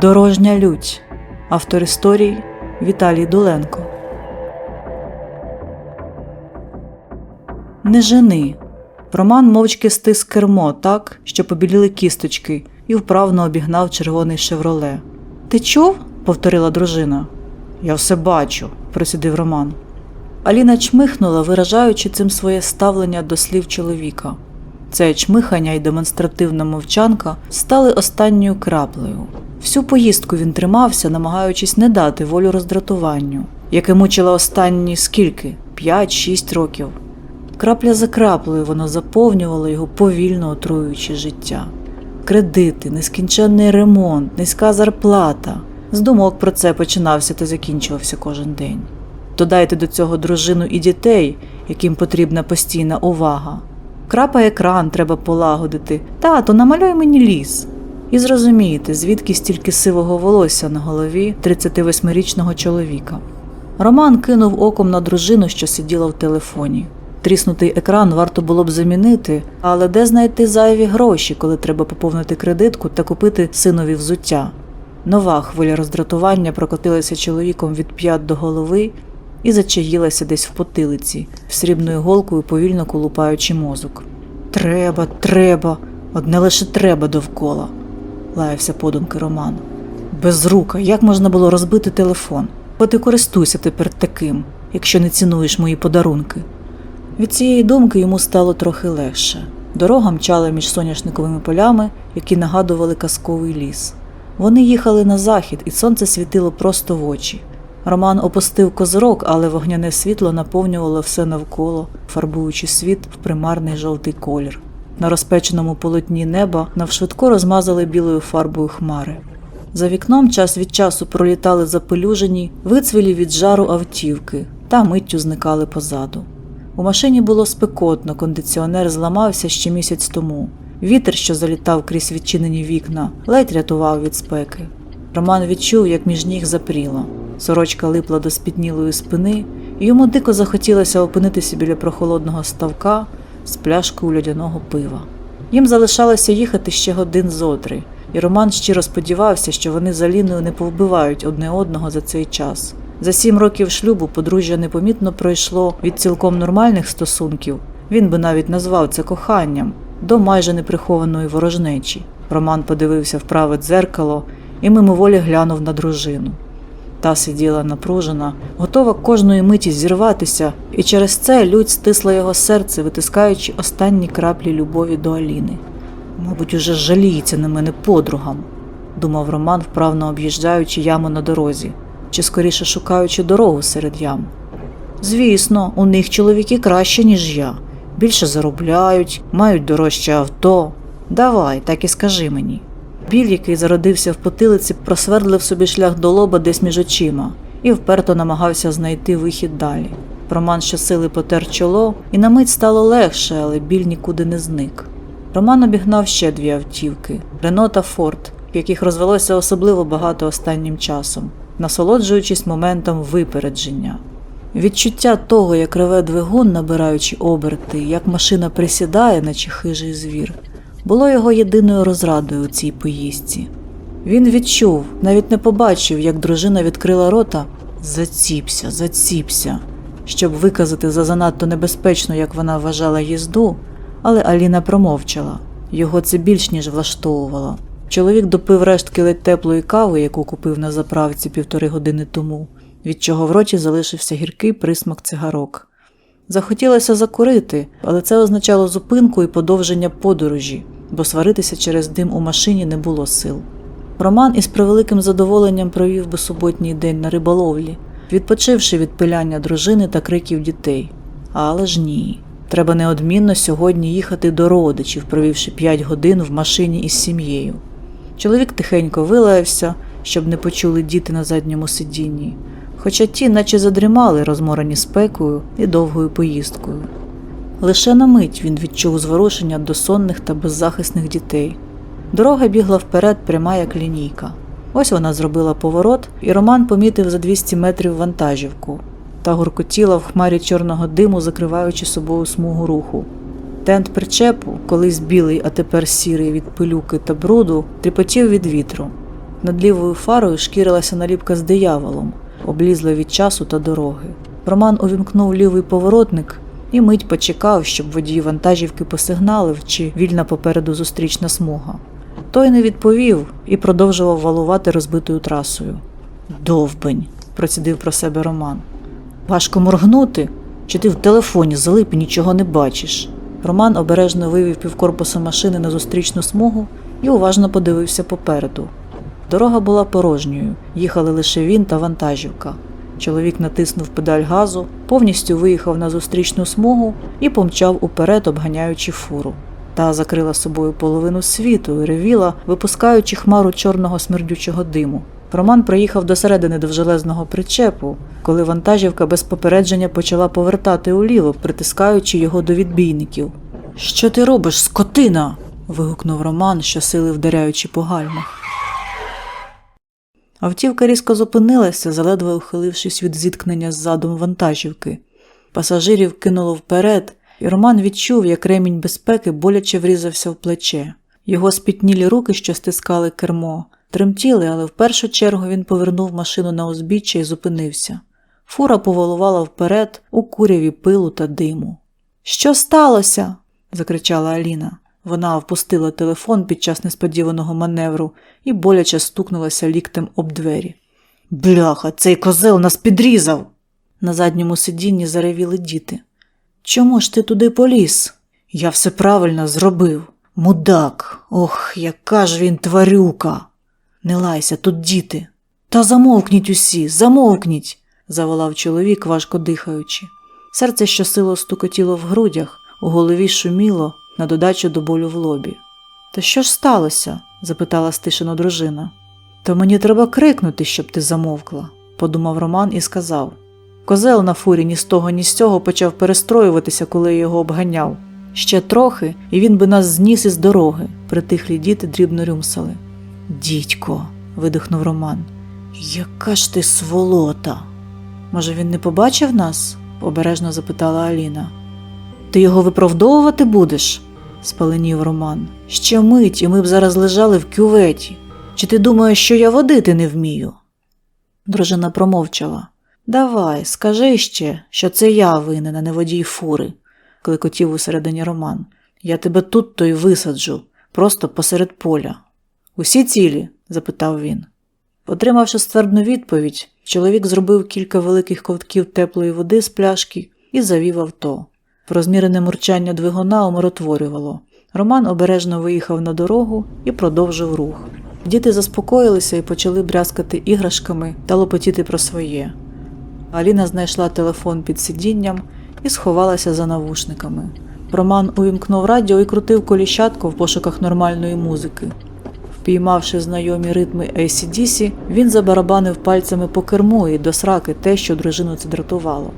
Дорожня лють. Автор історії Віталій Дуленко. Не жени. Роман мовчки стис кермо так, що побіліли кісточки, і вправно обігнав червоний шевроле. Ти чув? повторила дружина. Я все бачу, просидив Роман. Аліна чмихнула, виражаючи цим своє ставлення до слів чоловіка. Це чмихання і демонстративна мовчанка стали останньою краплею. Всю поїздку він тримався, намагаючись не дати волю роздратуванню, яке мучило останні скільки? П'ять-шість років. Крапля за краплею воно заповнювало його повільно отруюючи життя. Кредити, нескінченний ремонт, низька зарплата. З думок про це починався та закінчувався кожен день. Додайте до цього дружину і дітей, яким потрібна постійна увага. Крапа екран треба полагодити. Тато, намалюй мені ліс. І зрозумієте, звідки стільки сивого волосся на голові 38-річного чоловіка. Роман кинув оком на дружину, що сиділа в телефоні. Тріснутий екран варто було б замінити, але де знайти зайві гроші, коли треба поповнити кредитку та купити синові взуття? Нова хвиля роздратування прокотилася чоловіком від п'ят до голови і зачаїлася десь в потилиці, срібною голкою повільно колупаючи мозок. Треба, треба, одне лише треба довкола, лаявся подумки Роман. Безрука, як можна було розбити телефон? Бо ти користуйся тепер таким, якщо не цінуєш мої подарунки. Від цієї думки йому стало трохи легше. Дорога мчала між соняшниковими полями, які нагадували казковий ліс. Вони їхали на захід, і сонце світило просто в очі. Роман опустив козирок, але вогняне світло наповнювало все навколо, фарбуючи світ в примарний жовтий колір. На розпеченому полотні неба навшвидко розмазали білою фарбою хмари. За вікном час від часу пролітали запелюжені, вицвілі від жару автівки та миттю зникали позаду. У машині було спекотно, кондиціонер зламався ще місяць тому. Вітер, що залітав крізь відчинені вікна, ледь рятував від спеки. Роман відчув, як між ніг запріло. Сорочка липла до спітнілої спини, і йому дико захотілося опинитися біля прохолодного ставка з пляшкою льодяного пива. Їм залишалося їхати ще годин зотри, і Роман щиро сподівався, що вони з Аліною не повбивають одне одного за цей час. За сім років шлюбу подружжя непомітно пройшло від цілком нормальних стосунків, він би навіть назвав це коханням, до майже неприхованої ворожнечі. Роман подивився в праве дзеркало і мимоволі глянув на дружину. Та сиділа напружена, готова кожної миті зірватися, і через це лють стисла його серце, витискаючи останні краплі любові до Аліни. Мабуть, уже жаліється на мене подругам, думав Роман, вправно об'їжджаючи яму на дорозі, чи скоріше шукаючи дорогу серед ям. Звісно, у них чоловіки краще, ніж я. Більше заробляють, мають дорожче авто. Давай, так і скажи мені. Біль, який зародився в потилиці, просвердлив собі шлях до лоба десь між очима і вперто намагався знайти вихід далі. Роман щосили потер чоло, і на мить стало легше, але біль нікуди не зник. Роман обігнав ще дві автівки Рено та Форд, в яких розвелося особливо багато останнім часом, насолоджуючись моментом випередження. Відчуття того, як реве двигун, набираючи оберти, як машина присідає, наче хижий звір, було його єдиною розрадою у цій поїздці. Він відчув, навіть не побачив, як дружина відкрила рота заціпся, заціпся, щоб виказати за занадто небезпечну, як вона вважала їзду, але Аліна промовчала його це більш ніж влаштовувало. Чоловік допив рештки ледь теплої кави, яку купив на заправці півтори години тому, від чого в роті залишився гіркий присмак цигарок. Захотілося закурити, але це означало зупинку і подовження подорожі, бо сваритися через дим у машині не було сил. Роман із превеликим задоволенням провів би суботній день на риболовлі, відпочивши від пиляння дружини та криків дітей. Але ж ні. Треба неодмінно сьогодні їхати до родичів, провівши п'ять годин в машині із сім'єю. Чоловік тихенько вилаявся, щоб не почули діти на задньому сидінні, хоча ті, наче задрімали, розморані спекою і довгою поїздкою. Лише на мить він відчув зворушення до сонних та беззахисних дітей. Дорога бігла вперед, пряма як лінійка. Ось вона зробила поворот, і Роман помітив за 200 метрів вантажівку та гуркотіла в хмарі чорного диму, закриваючи собою смугу руху. Тент причепу, колись білий, а тепер сірий від пилюки та бруду, тріпотів від вітру. Над лівою фарою шкірилася наліпка з дияволом, облізла від часу та дороги. Роман увімкнув лівий поворотник і мить почекав, щоб водій вантажівки посигналив, чи вільна попереду зустрічна смуга. Той не відповів і продовжував валувати розбитою трасою. Довбень, процідив про себе Роман. Важко моргнути, чи ти в телефоні залип і нічого не бачиш. Роман обережно вивів півкорпуса машини на зустрічну смугу і уважно подивився попереду. Дорога була порожньою, їхали лише він та вантажівка. Чоловік натиснув педаль газу, повністю виїхав на зустрічну смугу і помчав уперед, обганяючи фуру. Та закрила собою половину світу і ревіла, випускаючи хмару чорного смердючого диму. Роман приїхав до середини довжелезного причепу, коли вантажівка без попередження почала повертати уліво, притискаючи його до відбійників. Що ти робиш, скотина? вигукнув Роман, щосили вдаряючи по гальмах. Автівка різко зупинилася, заледве ухилившись від зіткнення з задом вантажівки. Пасажирів кинуло вперед, і Роман відчув, як ремінь безпеки боляче врізався в плече. Його спітнілі руки, що стискали кермо, тремтіли, але в першу чергу він повернув машину на узбіччя і зупинився. Фура повалувала вперед у куряві пилу та диму. Що сталося? закричала Аліна. Вона впустила телефон під час несподіваного маневру і боляче стукнулася ліктем об двері. Бляха, цей козел нас підрізав. На задньому сидінні заревіли діти. Чому ж ти туди поліз? Я все правильно зробив. Мудак, ох, яка ж він тварюка. Не лайся, тут діти. Та замовкніть усі, замовкніть, заволав чоловік, важко дихаючи. Серце щосило стукотіло в грудях, у голові шуміло на додачу до болю в лобі. Та що ж сталося? запитала стишено дружина. То мені треба крикнути, щоб ти замовкла, подумав Роман і сказав. Козел на фурі ні з того, ні з цього почав перестроюватися, коли я його обганяв. Ще трохи, і він би нас зніс із дороги. Притихлі діти дрібно рюмсали. Дідько, видихнув Роман. Яка ж ти сволота? Може, він не побачив нас? обережно запитала Аліна. Ти його виправдовувати будеш? Спаленів Роман. Ще мить, і ми б зараз лежали в кюветі. Чи ти думаєш, що я водити не вмію? Дружина промовчала. Давай, скажи ще, що це я винен, а не водій фури, клекотів усередині Роман. Я тебе тут то й висаджу, просто посеред поля. Усі цілі? запитав він. Отримавши ствердну відповідь, чоловік зробив кілька великих ковтків теплої води з пляшки і завів авто. Розмірене мурчання двигуна умиротворювало. Роман обережно виїхав на дорогу і продовжив рух. Діти заспокоїлися і почали брязкати іграшками та лопотіти про своє. Аліна знайшла телефон під сидінням і сховалася за навушниками. Роман увімкнув радіо і крутив коліщатку в пошуках нормальної музики. Впіймавши знайомі ритми ACDC, він забарабанив пальцями по керму і до сраки те, що дружину це дратувало.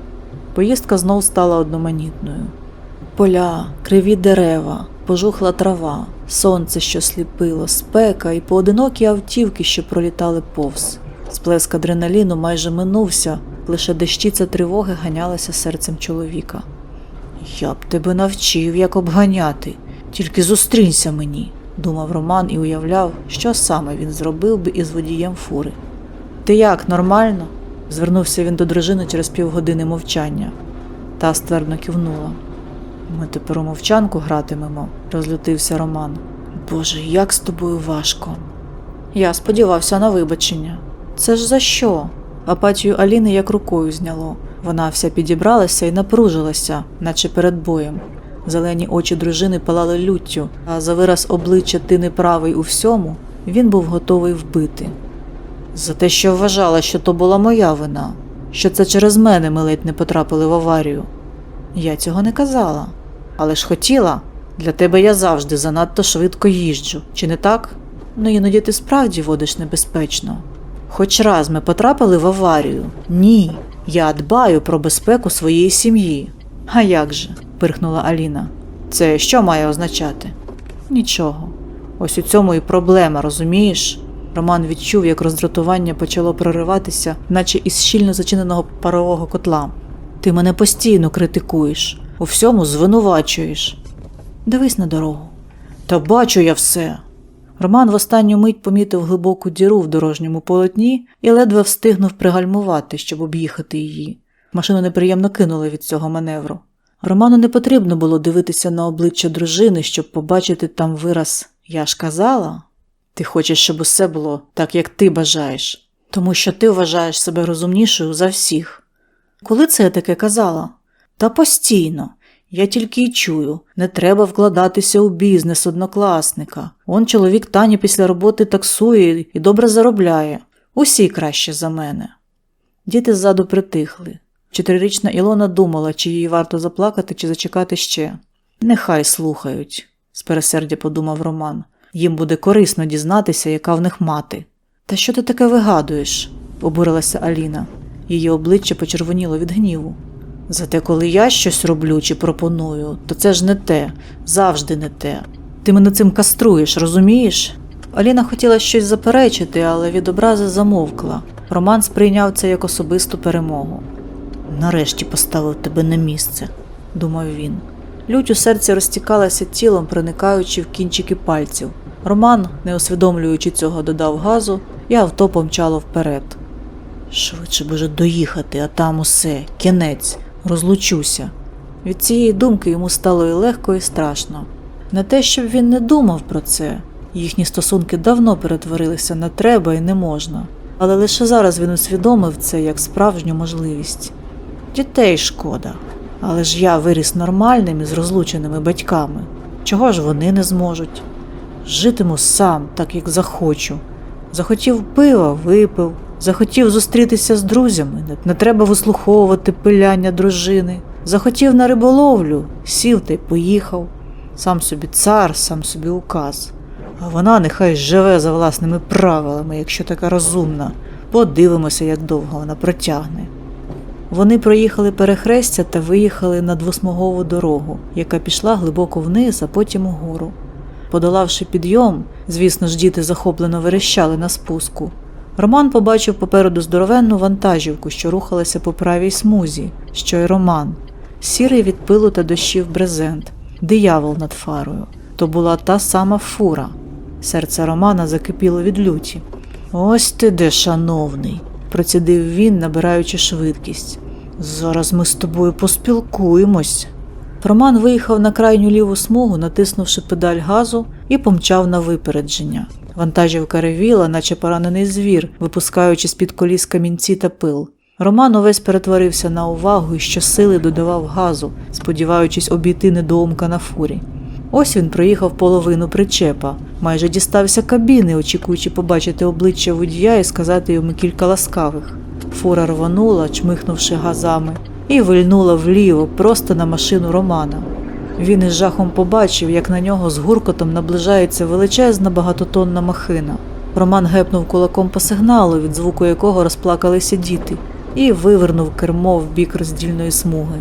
Поїздка знов стала одноманітною. Поля, криві дерева, пожухла трава, сонце, що сліпило, спека і поодинокі автівки, що пролітали повз. Сплеск адреналіну майже минувся, лише дещиця тривоги ганялася серцем чоловіка. Я б тебе навчив, як обганяти, тільки зустрінься мені, думав Роман і уявляв, що саме він зробив би із водієм фури. Ти як, нормально? Звернувся він до дружини через півгодини мовчання. Та ствердно кивнула. Ми тепер у мовчанку гратимемо, розлютився Роман. Боже, як з тобою важко. Я сподівався на вибачення. Це ж за що? Апатію Аліни як рукою зняло. Вона вся підібралася і напружилася, наче перед боєм. Зелені очі дружини палали люттю, а за вираз обличчя ти неправий у всьому, він був готовий вбити. За те, що вважала, що то була моя вина, що це через мене ми ледь не потрапили в аварію. Я цього не казала, але ж хотіла. Для тебе я завжди занадто швидко їжджу, чи не так? Ну іноді ти справді водиш небезпечно. Хоч раз ми потрапили в аварію. Ні, я дбаю про безпеку своєї сім'ї. А як же? пирхнула Аліна. Це що має означати? Нічого. Ось у цьому і проблема, розумієш? Роман відчув, як роздратування почало прориватися, наче із щільно зачиненого парового котла. Ти мене постійно критикуєш, у всьому звинувачуєш. Дивись на дорогу. Та бачу я все. Роман в останню мить помітив глибоку діру в дорожньому полотні і ледве встигнув пригальмувати, щоб об'їхати її. Машину неприємно кинули від цього маневру. Роману не потрібно було дивитися на обличчя дружини, щоб побачити там вираз Я ж казала. Ти хочеш, щоб усе було так, як ти бажаєш, тому що ти вважаєш себе розумнішою за всіх. Коли це я таке казала? Та постійно. Я тільки й чую, не треба вкладатися у бізнес однокласника. Он чоловік Тані після роботи таксує і добре заробляє. Усі краще за мене. Діти ззаду притихли. Чотирирічна Ілона думала, чи їй варто заплакати, чи зачекати ще. Нехай слухають, з пересердя подумав Роман. Їм буде корисно дізнатися, яка в них мати. Та що ти таке вигадуєш? обурилася Аліна. Її обличчя почервоніло від гніву. Зате коли я щось роблю чи пропоную, то це ж не те, завжди не те. Ти мене цим каструєш, розумієш? Аліна хотіла щось заперечити, але від образи замовкла. Роман сприйняв це як особисту перемогу. Нарешті поставив тебе на місце, думав він. Лють у серці розтікалася тілом, проникаючи в кінчики пальців. Роман, не усвідомлюючи цього, додав газу, і авто помчало вперед. Швидше б уже доїхати, а там усе, кінець, розлучуся. Від цієї думки йому стало і легко, і страшно. Не те, щоб він не думав про це. Їхні стосунки давно перетворилися на треба і не можна. Але лише зараз він усвідомив це як справжню можливість. Дітей шкода. Але ж я виріс нормальним і з розлученими батьками. Чого ж вони не зможуть? Житиму сам, так як захочу. Захотів пива, випив, захотів зустрітися з друзями, не, треба вислуховувати пиляння дружини. Захотів на риболовлю, сів та й поїхав. Сам собі цар, сам собі указ. А вона нехай живе за власними правилами, якщо така розумна. Подивимося, як довго вона протягне. Вони проїхали перехрестя та виїхали на двосмугову дорогу, яка пішла глибоко вниз, а потім угору. Подолавши підйом, звісно ж, діти захоплено верещали на спуску. Роман побачив попереду здоровенну вантажівку, що рухалася по правій смузі, що й Роман, сірий від пилу та дощів брезент, диявол над фарою. То була та сама фура. Серце Романа закипіло від люті. Ось ти де, шановний, процідив він, набираючи швидкість. Зараз ми з тобою поспілкуємось. Роман виїхав на крайню ліву смугу, натиснувши педаль газу, і помчав на випередження. Вантажівка ревіла, наче поранений звір, випускаючи з-під коліс камінці та пил. Роман увесь перетворився на увагу і щосили додавав газу, сподіваючись обійти недоумка на фурі. Ось він проїхав половину причепа, майже дістався кабіни, очікуючи побачити обличчя водія і сказати йому кілька ласкавих. Фура рванула, чмихнувши газами, і вильнула вліво, просто на машину Романа. Він із жахом побачив, як на нього з гуркотом наближається величезна багатотонна махина. Роман гепнув кулаком по сигналу, від звуку якого розплакалися діти, і вивернув кермо в бік роздільної смуги.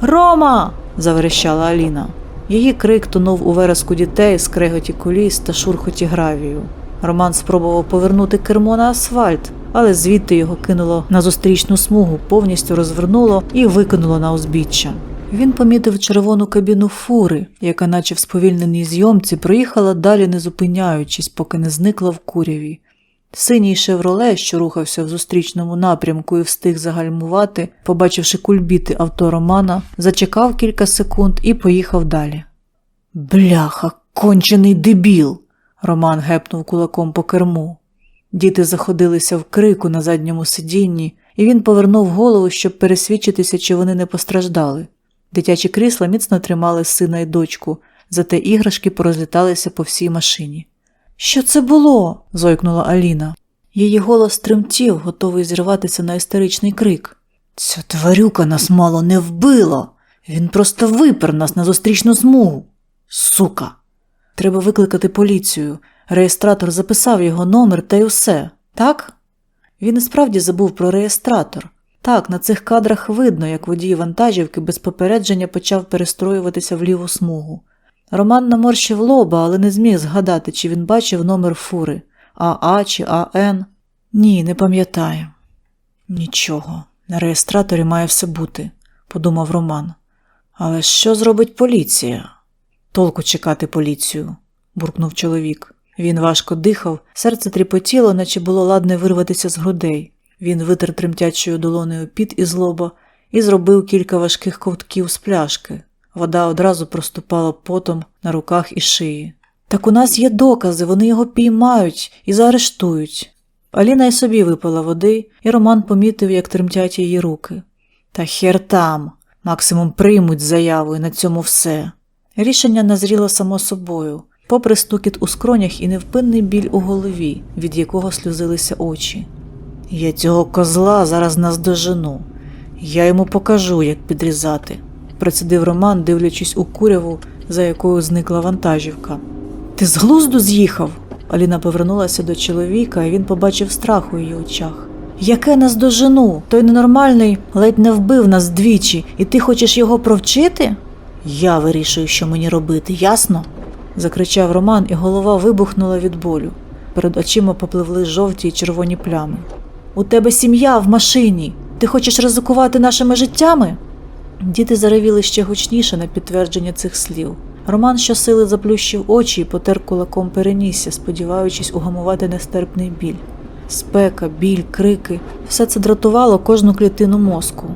Рома! заверещала Аліна. Її крик тонув у вереску дітей, скреготі коліс та шурхоті гравію. Роман спробував повернути кермо на асфальт, але звідти його кинуло на зустрічну смугу, повністю розвернуло і викинуло на узбіччя. Він помітив червону кабіну фури, яка, наче в сповільненій зйомці, проїхала далі, не зупиняючись, поки не зникла в куряві. Синій шевроле, що рухався в зустрічному напрямку і встиг загальмувати, побачивши кульбіти авто Романа, зачекав кілька секунд і поїхав далі. Бляха, кончений дебіл! Роман гепнув кулаком по керму. Діти заходилися в крику на задньому сидінні, і він повернув голову, щоб пересвідчитися, чи вони не постраждали. Дитячі крісла міцно тримали сина і дочку, зате іграшки порозліталися по всій машині. Що це було? зойкнула Аліна. Її голос тремтів, готовий зірватися на істеричний крик. Ця тварюка нас мало не вбила. Він просто випер нас на зустрічну смугу. Сука. Треба викликати поліцію. Реєстратор записав його номер та й усе, так? Він і справді забув про реєстратор. Так, на цих кадрах видно, як водій вантажівки без попередження почав перестроюватися в ліву смугу. Роман наморщив лоба, але не зміг згадати, чи він бачив номер фури АА чи АН. Ні, не пам'ятаю. Нічого, на реєстраторі має все бути, подумав Роман. Але що зробить поліція? Толку чекати поліцію, буркнув чоловік. Він важко дихав, серце тріпотіло, наче було ладне вирватися з грудей. Він витер тремтячою долонею піт із лоба і зробив кілька важких ковтків з пляшки. Вода одразу проступала потом на руках і шиї. Так у нас є докази, вони його піймають і заарештують. Аліна й собі випила води, і Роман помітив, як тремтять її руки. Та хер там, максимум приймуть заяву і на цьому все. Рішення назріло само собою, попри стукіт у скронях і невпинний біль у голові, від якого сльозилися очі. Я цього козла зараз наздожену. Я йому покажу, як підрізати, процідив Роман, дивлячись у куряву, за якою зникла вантажівка. Ти з глузду з'їхав? Аліна повернулася до чоловіка, і він побачив страх у її очах. Яке нас дожену? Той ненормальний ледь не вбив нас двічі, і ти хочеш його провчити? Я вирішую, що мені робити, ясно? Закричав Роман, і голова вибухнула від болю. Перед очима попливли жовті й червоні плями. У тебе сім'я в машині. Ти хочеш ризикувати нашими життями? Діти заревіли ще гучніше на підтвердження цих слів. Роман щосили заплющив очі і потер кулаком перенісся, сподіваючись угамувати нестерпний біль. Спека, біль, крики все це дратувало кожну клітину мозку.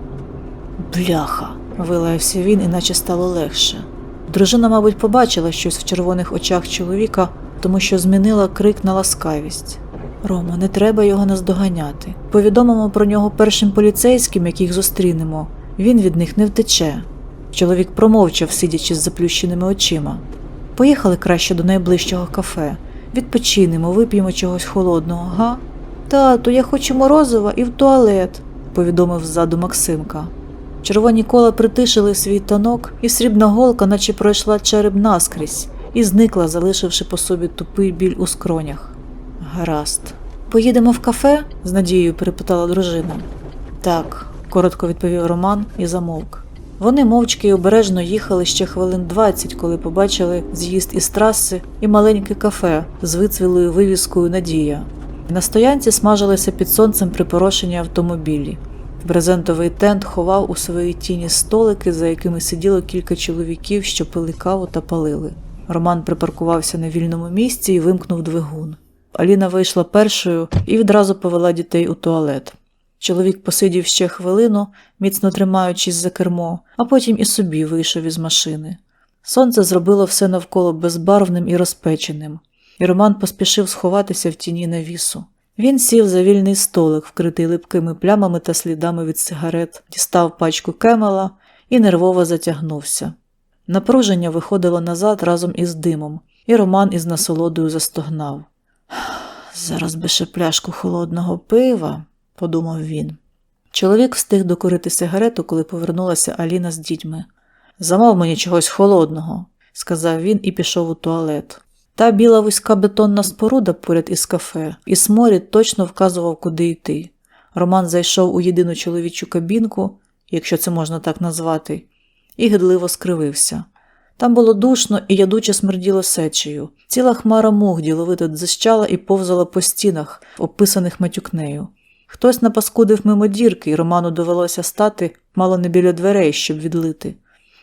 Бляха. вилаявся він, іначе стало легше. Дружина, мабуть, побачила щось в червоних очах чоловіка, тому що змінила крик на ласкавість. Рома, не треба його наздоганяти. Повідомимо про нього першим поліцейським, яких зустрінемо. Він від них не втече. Чоловік промовчав, сидячи з заплющеними очима. Поїхали краще до найближчого кафе. Відпочинемо, вип'ємо чогось холодного, га? Тату, я хочу морозива і в туалет, повідомив ззаду Максимка. Червоні кола притишили свій танок, і срібна голка, наче пройшла череп наскрізь, і зникла, залишивши по собі тупий біль у скронях. Гаразд. Поїдемо в кафе? з надією перепитала дружина. Так, коротко відповів Роман і замовк. Вони мовчки й обережно їхали ще хвилин 20, коли побачили з'їзд із траси і маленьке кафе з вицвілою вивіскою Надія. На стоянці смажилися під сонцем припорошені автомобілі. Брезентовий тент ховав у своїй тіні столики, за якими сиділо кілька чоловіків, що пили каву та палили. Роман припаркувався на вільному місці і вимкнув двигун. Аліна вийшла першою і відразу повела дітей у туалет. Чоловік посидів ще хвилину, міцно тримаючись за кермо, а потім і собі вийшов із машини. Сонце зробило все навколо безбарвним і розпеченим, і Роман поспішив сховатися в тіні навісу. Він сів за вільний столик, вкритий липкими плямами та слідами від сигарет, дістав пачку кемела і нервово затягнувся. Напруження виходило назад разом із димом, і Роман із насолодою застогнав. Зараз би ще пляшку холодного пива, подумав він. Чоловік встиг докурити сигарету, коли повернулася Аліна з дітьми. Замов мені чогось холодного, сказав він і пішов у туалет. Та біла вузька бетонна споруда поряд із кафе, і сморід точно вказував, куди йти. Роман зайшов у єдину чоловічу кабінку, якщо це можна так назвати, і гидливо скривився. Там було душно і ядуче смерділо сечею. Ціла хмара мух діловито дзищала і повзала по стінах, описаних матюкнею. Хтось напаскудив мимо дірки, і Роману довелося стати мало не біля дверей, щоб відлити.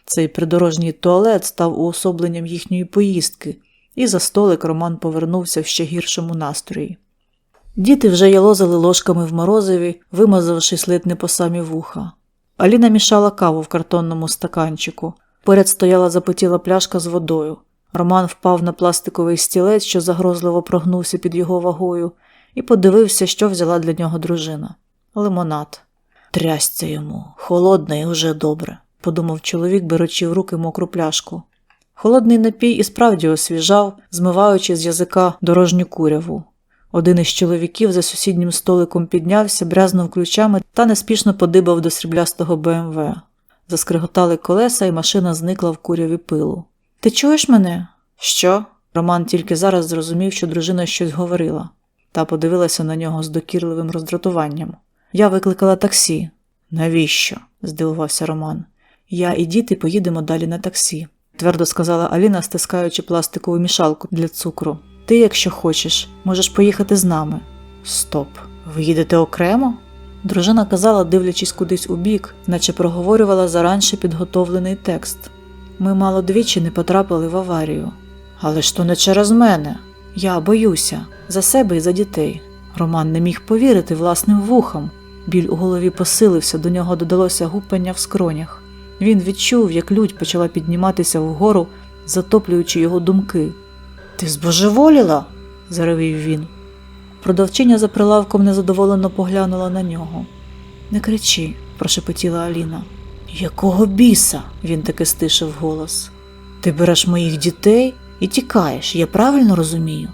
Цей придорожній туалет став уособленням їхньої поїздки, і за столик Роман повернувся в ще гіршому настрої. Діти вже ялозили ложками в морозиві, вимазавшись ледь не по самі вуха. Аліна мішала каву в картонному стаканчику. Поряд стояла запотіла пляшка з водою. Роман впав на пластиковий стілець, що загрозливо прогнувся під його вагою, і подивився, що взяла для нього дружина. Лимонад. Трясться йому, холодне і уже добре, подумав чоловік, беручи в руки мокру пляшку. Холодний напій і справді освіжав, змиваючи з язика дорожню куряву. Один із чоловіків за сусіднім столиком піднявся, брязнув ключами та неспішно подибав до сріблястого БМВ. Заскриготали колеса, і машина зникла в куряві пилу. Ти чуєш мене? Що? Роман тільки зараз зрозумів, що дружина щось говорила, та подивилася на нього з докірливим роздратуванням. Я викликала таксі. Навіщо? здивувався Роман. Я і діти поїдемо далі на таксі, твердо сказала Аліна, стискаючи пластикову мішалку для цукру. Ти, якщо хочеш, можеш поїхати з нами. Стоп, ви їдете окремо? Дружина казала, дивлячись кудись у бік, наче проговорювала заранше підготовлений текст. Ми мало двічі не потрапили в аварію. Але ж то не через мене. Я боюся за себе і за дітей. Роман не міг повірити власним вухам. Біль у голові посилився, до нього додалося гупання в скронях. Він відчув, як лють почала підніматися вгору, затоплюючи його думки. Ти збожеволіла? заревів він. Продавчиня за прилавком незадоволено поглянула на нього. Не кричи, прошепотіла Аліна. Якого біса? він таки стишив голос. Ти береш моїх дітей і тікаєш, я правильно розумію?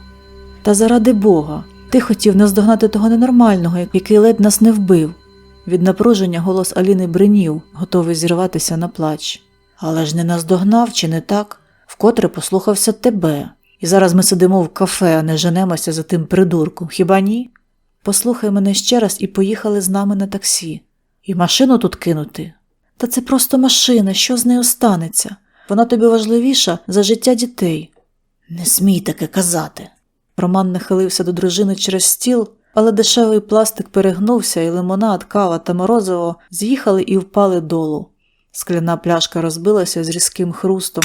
Та заради Бога, ти хотів наздогнати того ненормального, який ледь нас не вбив. Від напруження голос Аліни бринів, готовий зірватися на плач. Але ж не наздогнав, чи не так? Вкотре послухався тебе. І зараз ми сидимо в кафе, а не женемося за тим придурком, хіба ні? Послухай мене ще раз і поїхали з нами на таксі. І машину тут кинути? Та це просто машина, що з нею станеться? Вона тобі важливіша за життя дітей. Не смій таке казати. Роман нахилився до дружини через стіл, але дешевий пластик перегнувся, і лимонад, кава та морозиво з'їхали і впали долу. Скляна пляшка розбилася з різким хрустом,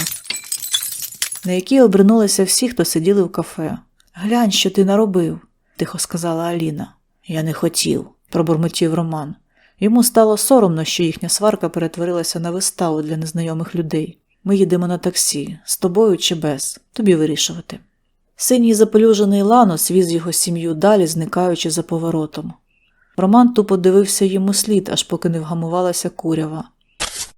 на якій обернулися всі, хто сиділи в кафе. Глянь, що ти наробив, тихо сказала Аліна. Я не хотів, пробурмотів Роман. Йому стало соромно, що їхня сварка перетворилася на виставу для незнайомих людей. Ми їдемо на таксі, з тобою чи без, тобі вирішувати. Синій запелюжений ланос віз його сім'ю далі, зникаючи за поворотом. Роман тупо дивився йому слід, аж поки не вгамувалася курява.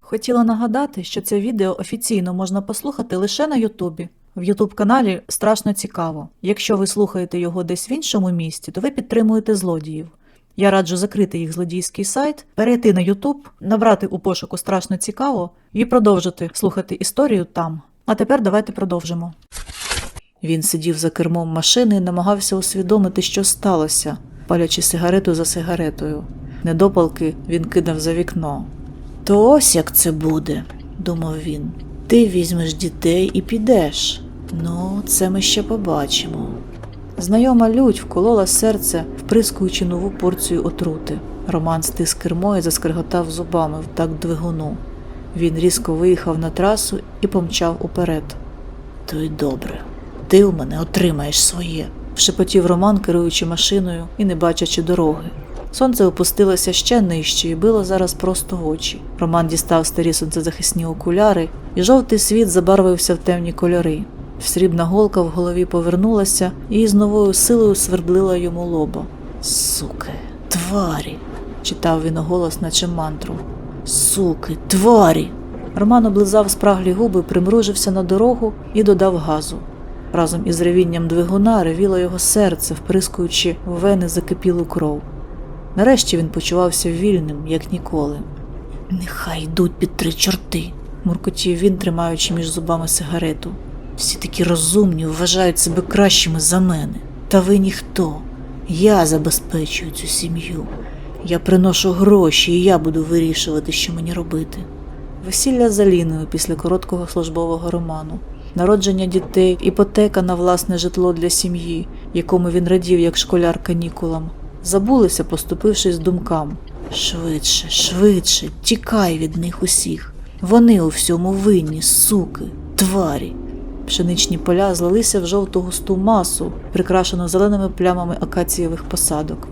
Хотіла нагадати, що це відео офіційно можна послухати лише на Ютубі. В Ютуб каналі страшно цікаво. Якщо ви слухаєте його десь в іншому місті, то ви підтримуєте злодіїв. Я раджу закрити їх злодійський сайт, перейти на Ютуб, набрати у пошуку страшно цікаво і продовжити слухати історію там. А тепер давайте продовжимо. Він сидів за кермом машини і намагався усвідомити, що сталося, палячи сигарету за сигаретою. Недопалки він кидав за вікно. То ось як це буде, думав він. Ти візьмеш дітей і підеш. Ну, це ми ще побачимо. Знайома лють вколола серце, вприскуючи нову порцію отрути. Роман стис кермо і заскриготав зубами в так двигуну. Він різко виїхав на трасу і помчав уперед. То й добре, ти у мене отримаєш своє, шепотів Роман, керуючи машиною і не бачачи дороги. Сонце опустилося ще нижче і било зараз просто в очі. Роман дістав старі сонцезахисні окуляри, і жовтий світ забарвився в темні кольори. Срібна голка в голові повернулася і з новою силою свердлила йому лоба. Суки, тварі, читав він голос, наче мантру. Суки, тварі. Роман облизав спраглі губи, примружився на дорогу і додав газу. Разом із ревінням двигуна ревіло його серце, вприскуючи в вени закипілу кров. Нарешті він почувався вільним, як ніколи. Нехай йдуть під три чорти, муркотів він, тримаючи між зубами сигарету. Всі такі розумні, вважають себе кращими за мене. Та ви ніхто. Я забезпечую цю сім'ю. Я приношу гроші, і я буду вирішувати, що мені робити. Весілля з Аліною після короткого службового роману, народження дітей, іпотека на власне житло для сім'ї, якому він радів як школяр канікулам, забулися, поступившись думкам. Швидше, швидше, тікай від них усіх. Вони у всьому винні, суки, тварі. Пшеничні поля злилися в жовту густу масу, прикрашену зеленими плямами акацієвих посадок.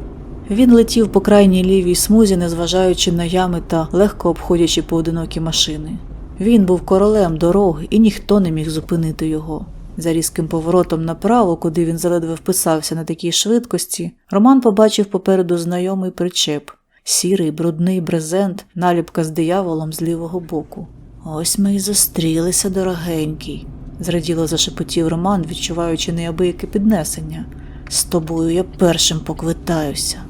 Він летів по крайній лівій смузі, незважаючи на ями та легко обходячи поодинокі машини. Він був королем дороги, і ніхто не міг зупинити його. За різким поворотом направо, куди він заледве вписався на такій швидкості, Роман побачив попереду знайомий причеп сірий, брудний брезент, наліпка з дияволом з лівого боку. Ось ми й зустрілися, дорогенький, зраділо зашепотів Роман, відчуваючи неабияке піднесення. З тобою я першим поквитаюся.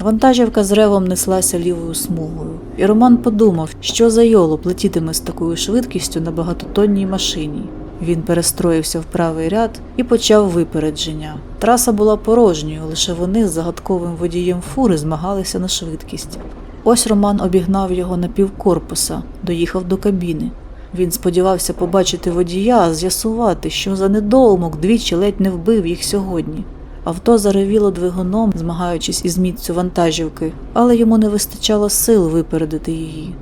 Вантажівка з ревом неслася лівою смугою, і Роман подумав, що за йолоп летітиме з такою швидкістю на багатотонній машині. Він перестроївся в правий ряд і почав випередження. Траса була порожньою, лише вони з загадковим водієм фури змагалися на швидкість. Ось Роман обігнав його на півкорпуса, доїхав до кабіни. Він сподівався побачити водія, з'ясувати, що за недоумок двічі ледь не вбив їх сьогодні. Авто заревіло двигуном, змагаючись із міцю вантажівки, але йому не вистачало сил випередити її.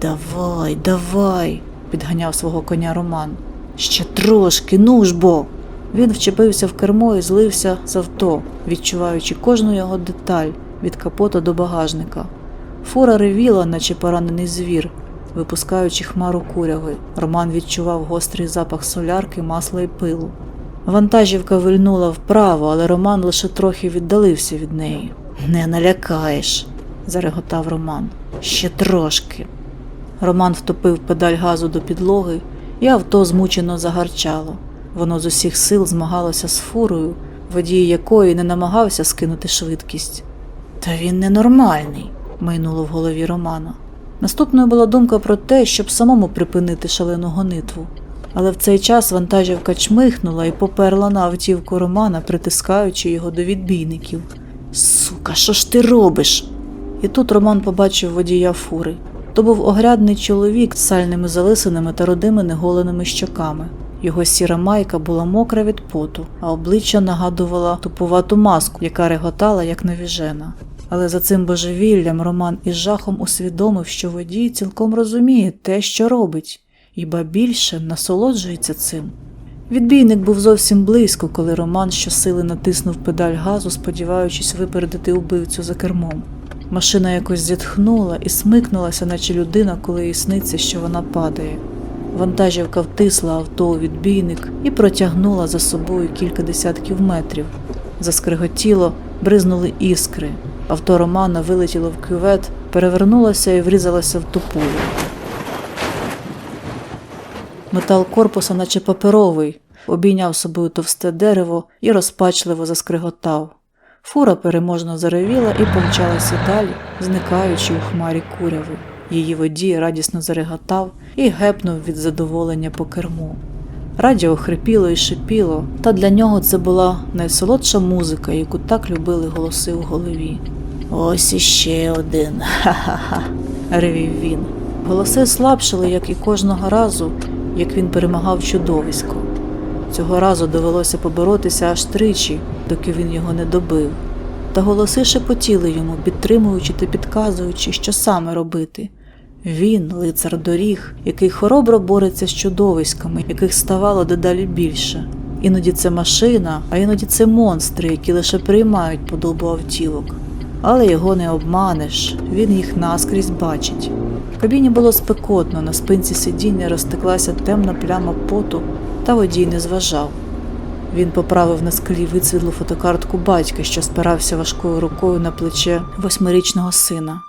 Давай, давай, підганяв свого коня Роман. Ще трошки, ну ж бо. Він вчепився в кермо і злився з авто, відчуваючи кожну його деталь від капота до багажника. Фура ревіла, наче поранений звір, випускаючи хмару куряви. Роман відчував гострий запах солярки, масла і пилу. Вантажівка вильнула вправо, але Роман лише трохи віддалився від неї. Не налякаєш, зареготав Роман. Ще трошки. Роман втопив педаль газу до підлоги, і авто змучено загарчало. Воно з усіх сил змагалося з фурою, водій якої не намагався скинути швидкість. Та він ненормальний, майнуло в голові Романа. Наступною була думка про те, щоб самому припинити шалену гонитву. Але в цей час вантажівка чмихнула і поперла на автівку Романа, притискаючи його до відбійників. Сука, що ж ти робиш? І тут Роман побачив водія фури. То був огрядний чоловік з сальними залисинами та родими неголеними щоками. Його сіра майка була мокра від поту, а обличчя нагадувала тупувату маску, яка реготала, як навіжена. Але за цим божевіллям Роман із жахом усвідомив, що водій цілком розуміє те, що робить, і більше насолоджується цим. Відбійник був зовсім близько, коли Роман щосили натиснув педаль газу, сподіваючись випередити убивцю за кермом. Машина якось зітхнула і смикнулася, наче людина, коли їй сниться, що вона падає. Вантажівка втисла авто у відбійник і протягнула за собою кілька десятків метрів. Заскриготіло, бризнули іскри. Авто Романа вилетіло в кювет, перевернулося і врізалося в тупулю. Метал корпуса, наче паперовий, обійняв собою товсте дерево і розпачливо заскриготав. Фура переможно заревіла і помчалася далі, зникаючи у хмарі куряви. Її водій радісно зареготав і гепнув від задоволення по керму. Радіо хрипіло і шипіло, та для нього це була найсолодша музика, яку так любили голоси у голові. Ось іще один. Ха-ха-ха, ревів він. Голоси слабшили, як і кожного разу, як він перемагав чудовисько. Цього разу довелося поборотися аж тричі, доки він його не добив. Та голоси шепотіли йому, підтримуючи та підказуючи, що саме робити. Він, лицар доріг, який хоробро бореться з чудовиськами, яких ставало дедалі більше. Іноді це машина, а іноді це монстри, які лише приймають подобу автівок. Але його не обманеш, він їх наскрізь бачить. В кабіні було спекотно, на спинці сидіння розтеклася темна пляма поту, та водій не зважав. Він поправив на склі вицвідлу фотокартку батька, що спирався важкою рукою на плече восьмирічного сина.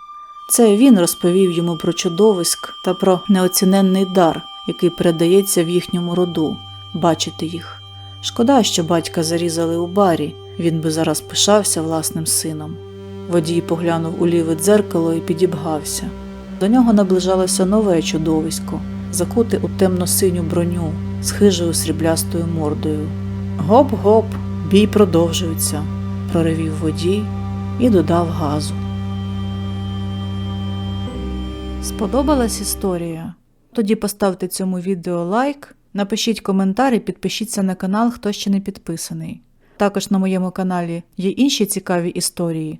Це він розповів йому про чудовиськ та про неоціненний дар, який передається в їхньому роду бачити їх. Шкода, що батька зарізали у барі, він би зараз пишався власним сином. Водій поглянув у ліве дзеркало і підібгався. До нього наближалося нове чудовисько, закуте у темно-синю броню з хижою сріблястою мордою. Гоп-гоп, бій продовжується, проривів водій і додав газу. Сподобалась історія? Тоді поставте цьому відео лайк, напишіть коментар і підпишіться на канал, хто ще не підписаний. Також на моєму каналі є інші цікаві історії.